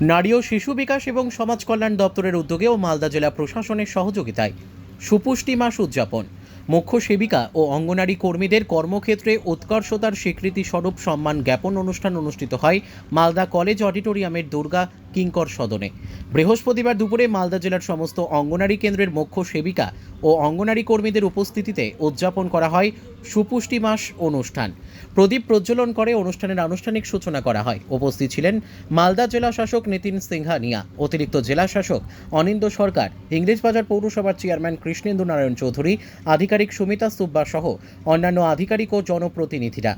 নারী ও শিশু বিকাশ এবং সমাজ কল্যাণ দপ্তরের উদ্যোগে ও মালদা জেলা প্রশাসনের সহযোগিতায় সুপুষ্টি মাস উদযাপন। মুখ্য সেবিকা ও অঙ্গনারী কর্মীদের কর্মক্ষেত্রে উৎকর্ষতার স্বীকৃতি স্বরূপ সম্মান জ্ঞাপন অনুষ্ঠান অনুষ্ঠিত হয় মালদা কলেজ অডিটোরিয়ামের দুর্গা কিঙ্কর সদনে। বৃহস্পতিবার দুপুরে মালদা জেলার সমস্ত অঙ্গনারী কেন্দ্রের মুখ্য সেবিকা ও অঙ্গনারী কর্মীদের উপস্থিতিতে উদযাপন করা হয় সুপুষ্টি মাস অনুষ্ঠান। প্রদীপ প্রজ্বলন করে অনুষ্ঠানের আনুষ্ঠানিক সূচনা করা হয়। উপস্থিত ছিলেন মালদা জেলা শাসক নিতিন সিংহানিয়া অতিরিক্ত জেলা শাসক অনিন্দ সরকার ইংরেজবাজার পৌরসভার চেয়ারম্যান কৃষ্ণেন্দু নারায়ণ চৌধুরী, আধিকারিক সুমিতা সুব্বা সহ অন্যান্য আধিকারিক ও জনপ্রতিনিধিরা।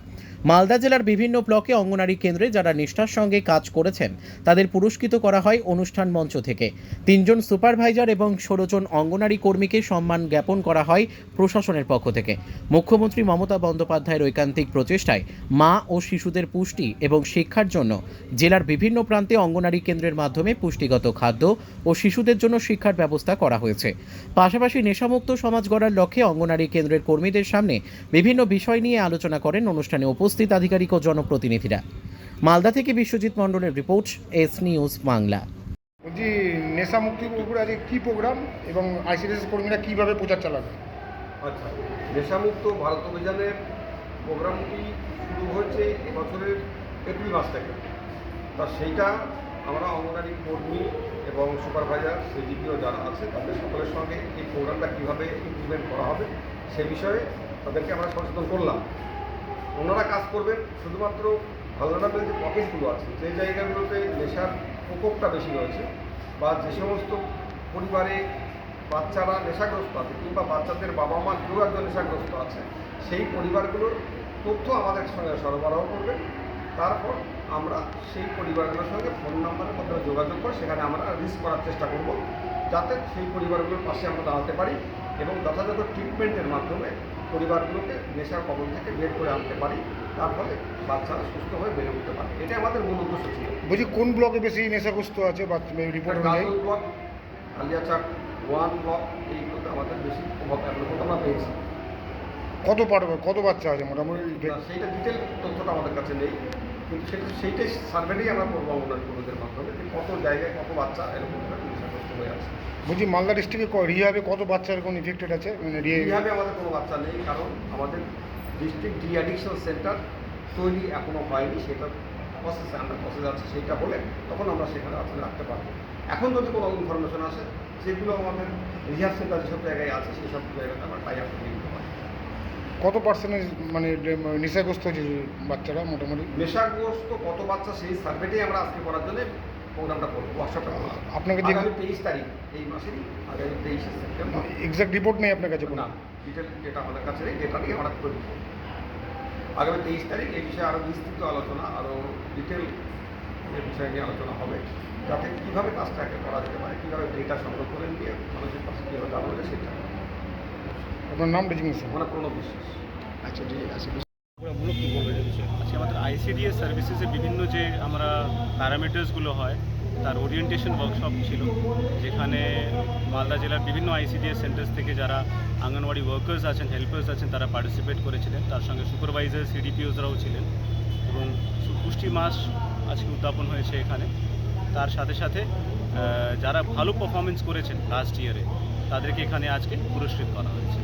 মালদা জেলার বিভিন্ন ব্লকে অঙ্গনারী কেন্দ্রে যারা নিষ্ঠার সঙ্গে কাজ করেছেন, তাদের পুরস্কৃত করা হয় অনুষ্ঠান মঞ্চ থেকে। তিনজন সুপারভাইজার এবং ষোলো জন অঙ্গনারী কর্মীকে সম্মান জ্ঞাপন করা হয় প্রশাসনের পক্ষ থেকে। মুখ্যমন্ত্রী মমতা বন্দ্যোপাধ্যায়ের ঐকান্তিক প্রচেষ্টায় মা ও শিশুদের পুষ্টি এবং শিক্ষার জন্য জেলার বিভিন্ন প্রান্তে অঙ্গনারী কেন্দ্রের মাধ্যমে পুষ্টিগত খাদ্য ও শিশুদের জন্য শিক্ষার ব্যবস্থা করা হয়েছে। পাশাপাশি নেশামুক্ত সমাজ গড়ার লক্ষ্যে অঙ্গনারী কেন্দ্রের কর্মীদের সামনে বিভিন্ন বিষয় নিয়ে আলোচনা করেন অনুষ্ঠানে উপস্থিত আধিকারিক ও জনপ্রতিনিধিরা। মালদা থেকে বিশ্বজিৎ মণ্ডলের রিপোর্ট এস নিউজ বাংলা। বলছি নেশা মুক্তির উপরে আজকে কী প্রোগ্রাম এবং আইসিডিএস কর্মীরা কীভাবে প্রচার চালাবে? আচ্ছা নেশামুক্ত ভারত অভিযানের প্রোগ্রামটি শুরু হয়েছে এবছরের এপ্রিল মাস থেকে। তা সেইটা আমরা অঙ্গনারী কর্মী এবং সুপারভাইজার সিজিপিও যারা আছে তাদের সকলের সঙ্গে এই প্রোগ্রামটা কীভাবে ইমপ্লিমেন্ট করা হবে সে বিষয়ে তাদেরকে আমরা সচেতন করলাম। ওনারা কাজ করবেন শুধুমাত্র ভালনারেবল যে পকেটগুলো আছে যে জায়গাগুলোতে নেশার প্রকোপটা বেশি রয়েছে বা যে সমস্ত পরিবারে বাচ্চারা নেশাগ্রস্ত আছে কিংবা বাচ্চাদের বাবা মা কেউ একজন নেশাগ্রস্ত আছে, সেই পরিবারগুলোর তথ্য আমাদের সঙ্গে সরবরাহ করবে। তারপর আমরা সেই পরিবারগুলোর সঙ্গে ফোন নাম্বারের মাধ্যমে যোগাযোগ করে সেখানে আমরা রিস্ক করার চেষ্টা করব, যাতে সেই পরিবারগুলোর পাশে আমরা দাঁড়াতে পারি এবং যথাযথ ট্রিটমেন্টের মাধ্যমে পরিবারগুলোকে নেশার কবল থেকে বের করে আনতে পারি তার ফলে বাচ্চারা সুস্থ হয়ে বেড়ে উঠতে পারে। এটা আমাদের মূল উদ্দেশ্য ছিল। বলছি কোন ব্লকে বেশি নেশাগ্রস্ত আছে বা report block Kaliachak one block এইগুলোতে আমাদের বেশি প্রভাব আমরা পেয়েছি। কত পারবে কত বাচ্চা আছে মোটামুটি? সেইটা ডিটেল তথ্যটা আমাদের কাছে নেই। কিন্তু সেটা সেইটাই সার্ভেটাই আমরা করব অঙ্গনারী কর্মীদের মাধ্যমে কত জায়গায় কত বাচ্চা এরকম হয়ে আছে। বলছি মালদা ডিস্ট্রিক্টে রিহাবে কত বাচ্চা এরকম ইফেক্টেড আছে? মানে রিহাবে আমাদের কোনো বাচ্চা নেই কারণ আমাদের ডিস্ট্রিক্ট ডি অ্যাডিকশন সেন্টার তৈরি এখনও হয়নি সেটা প্রসেসে আমরা প্রসেস আছে সেইটা হলে তখন আমরা সেখানে আসলে রাখতে পারব। এখন যদি কোনো ইনফরমেশন আসে সেগুলো আমাদের রিহাব সেন্টার যেসব জায়গায় আছে সেই সব জায়গাতে আমরা টাই আপ করে দিতে পারি কত পার্সেন্টেজ মানে নেশাগ্রস্ত হচ্ছে বাচ্চারা মোটামুটি? নেশাগ্রস্ত কত বাচ্চা সেই সার্ভেটাই আমরা আজকে করার জন্য প্রোগ্রামটা করব করব। আপনাকে যে আগামী তেইশ তারিখ এই মাসেরই আগামী তেইশে সেপ্টেম্বর। এক্সাক্ট রিপোর্ট নেই আপনার কাছে কোনো? না ডিটেল ডেটা আমাদের কাছে নেই ডেটা নিয়ে আমরা তৈরি আগামী তেইশ তারিখ এই বিষয়ে আরও বিস্তৃত আলোচনা আরও ডিটেল এই বিষয় নিয়ে আলোচনা হবে। যাতে কীভাবে কাজটাকে করা যেতে পারে কীভাবে ডেটা সংগ্রহ করে নিয়ে মানুষের পাশে কীভাবে যায় সেটা। আপনার নাম ডেজিগনেশন মানে প্রণব বিশ্বাস। আচ্ছা ঠিক আছে। আজকে আমাদের আইসিডিএস বিভিন্ন যে আমরা প্যারামিটার্সগুলো হয়, তার ওরিয়েন্টেশন ওয়ার্কশপ ছিল, যেখানে মালদা জেলার বিভিন্ন আইসিডিএস সেন্টার্স থেকে যারা আঙ্গনওয়াড়ি ওয়ার্কার্স আছেন হেল্পার্স আছেন, তারা পার্টিসিপেট করেছিলেন। তার সঙ্গে সুপারভাইজার সিডিপিওসরাও ছিলেন এবং পুষ্টি মাস আজকে উদ্যাপন হয়েছে এখানে। তার সাথে সাথে যারা ভালো পারফরমেন্স করেছেন লাস্ট ইয়ারে তাদেরকে এখানে আজকে পুরস্কৃত করা হয়েছে।